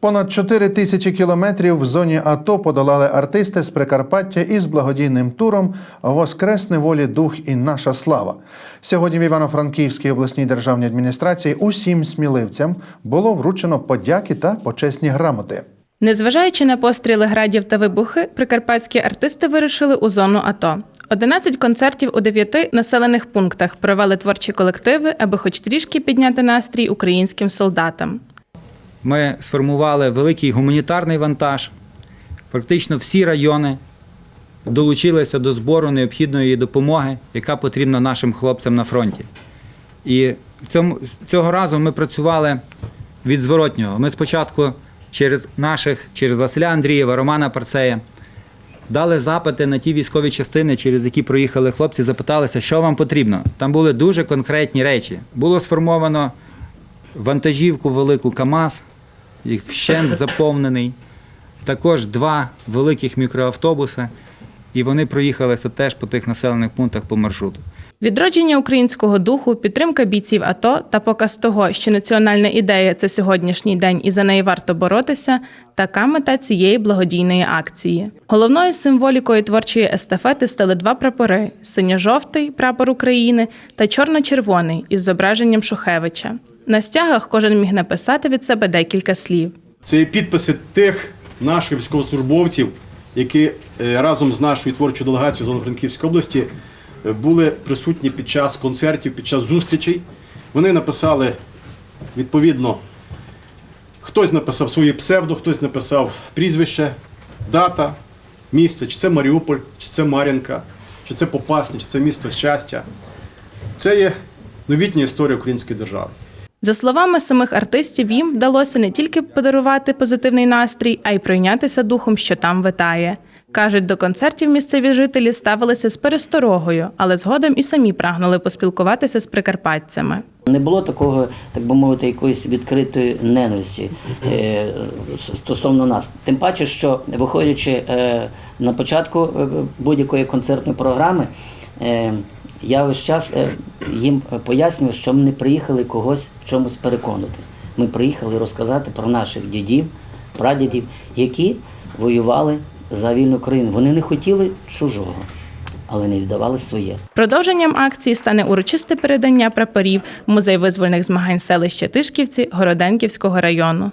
Понад 4 тисячі кілометрів в зоні АТО подолали артисти з Прикарпаття із благодійним туром Воскресне волі дух і наша слава. Сьогодні в Івано-Франківській обласній державній адміністрації усім сміливцям було вручено подяки та почесні грамоти. Незважаючи на постріли градів та вибухи, прикарпатські артисти вирушили у зону АТО. 11 концертів у 9 населених пунктах провели творчі колективи, аби хоч трішки підняти настрій українським солдатам. Ми сформували великий гуманітарний вантаж. Практично всі райони долучилися до збору необхідної допомоги, яка потрібна нашим хлопцям на фронті. І цього разу ми працювали від зворотнього. Ми спочатку через наших, через Василя Андрієва, Романа Парцея, дали запити на ті військові частини, через які проїхали хлопці, запиталися, що вам потрібно. Там були дуже конкретні речі. Було сформовано вантажівку велику КАМАЗ, їх вщент заповнений. Також два великих мікроавтобуси, і вони проїхалися теж по тих населених пунктах по маршруту. Відродження українського духу, підтримка бійців АТО та показ того, що національна ідея це сьогоднішній день і за неї варто боротися. Така мета цієї благодійної акції. Головною символікою творчої естафети стали два прапори: синьо-жовтий прапор України та чорно-червоний із зображенням Шухевича. На стягах кожен міг написати від себе декілька слів. Це підписи тих наших військовослужбовців, які е, разом з нашою творчою делегацією з Івано-Франківської області були присутні під час концертів, під час зустрічей. Вони написали відповідно, хтось написав своє псевдо, хтось написав прізвище, дата, місце, чи це Маріуполь, чи це Мар'їнка, чи це Попасне, чи це місце щастя. Це є новітня історія української держави. За словами самих артистів, їм вдалося не тільки подарувати позитивний настрій, а й пройнятися духом, що там витає. Кажуть, до концертів місцеві жителі ставилися з пересторогою, але згодом і самі прагнули поспілкуватися з прикарпатцями. Не було такого, так би мовити, якоїсь відкритої ненависті е, стосовно нас. Тим паче, що виходячи е, на початку е, будь-якої концертної програми, я весь час їм пояснюю, що ми не приїхали когось в чомусь переконати. Ми приїхали розказати про наших дідів, прадідів, які воювали за вільну країну. Вони не хотіли чужого, але не віддавали своє. Продовженням акції стане урочисте передання прапорів в музей визвольних змагань селища Тишківці Городенківського району.